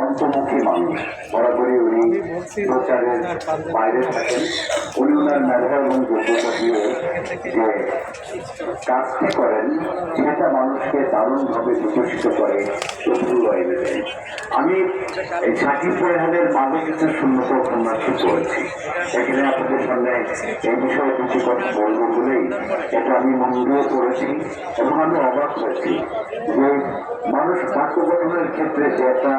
অন্তমুখী মানুষ। বরাবরই উনি প্রচারের বাইরে থাকেন। উনি ওনার মেধা এবং যোগ্যতা দিয়ে যে কাজটি করেন, সেটা মানুষকে দারুণভাবে বিকশিত করে দেয় আমি এই সাকিব রেহানের মাঝে কিছু শূন্যতা উপন্যাসই করেছি এখানে আপনাদের সামনে এই বিষয়ে কিছু কথা বলব বলেই এটা আমি মন করেছি এবং আমি অবাক হয়েছি যে মানুষ বাক্য গঠনের ক্ষেত্রে যে একটা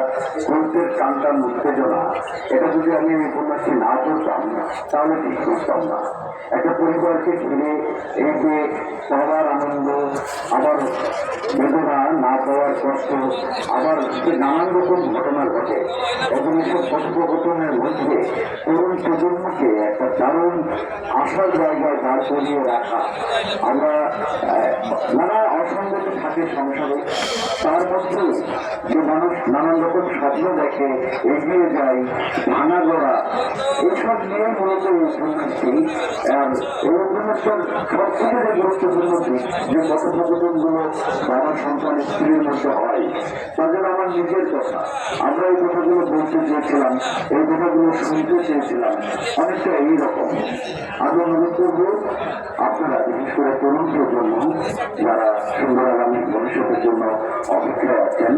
গল্পের টানটান উত্তেজনা, এটা যদি আমি এই উপন্যাসটি না করতাম তাহলে ঠিক করতাম না। একটা পরিবারকে ঘিরে এই যে পাওয়ার আনন্দ, আবার বেদনা না পাওয়ার কষ্ট, আবার যে নানান রকম ঘটনা ঘটে, এবং এসব কথোপকথনের মধ্যে তরুণ প্রজন্মকে একটা আশার জায়গায় দাঁড় করিয়ে রাখা। আমরা নানা অসঙ্গতি থাকে সংসারে। তার মধ্যে যে মানুষ নানান রকম স্বপ্ন দেখে, এগিয়ে যায়, ভাঙা গড়া, এসব নিয়ে মূলত এই উপন্যাসটি। আর এই উপন্যাসটার সবথেকে যে গুরুত্বপূর্ণ যে কথোপকথনগুলো বাবা সন্তান স্ত্রীর মধ্যে হয়। তাদের নিজের কথা। আমরা এই কথাগুলো বলতে চেয়েছিলাম, এই কথাগুলো শুনতে চেয়েছিলাম। অনেকটা এইরকম আমি অনুরোধ করব, আপনারা বিশেষ করে তরুণ প্রজন্ম, যারা সুন্দর আগামী ভবিষ্যতের জন্য অপেক্ষায় আছেন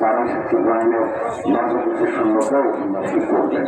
তারা রায়নের নজরুলের সুন্দরতা উপন্যাসটি করবেন।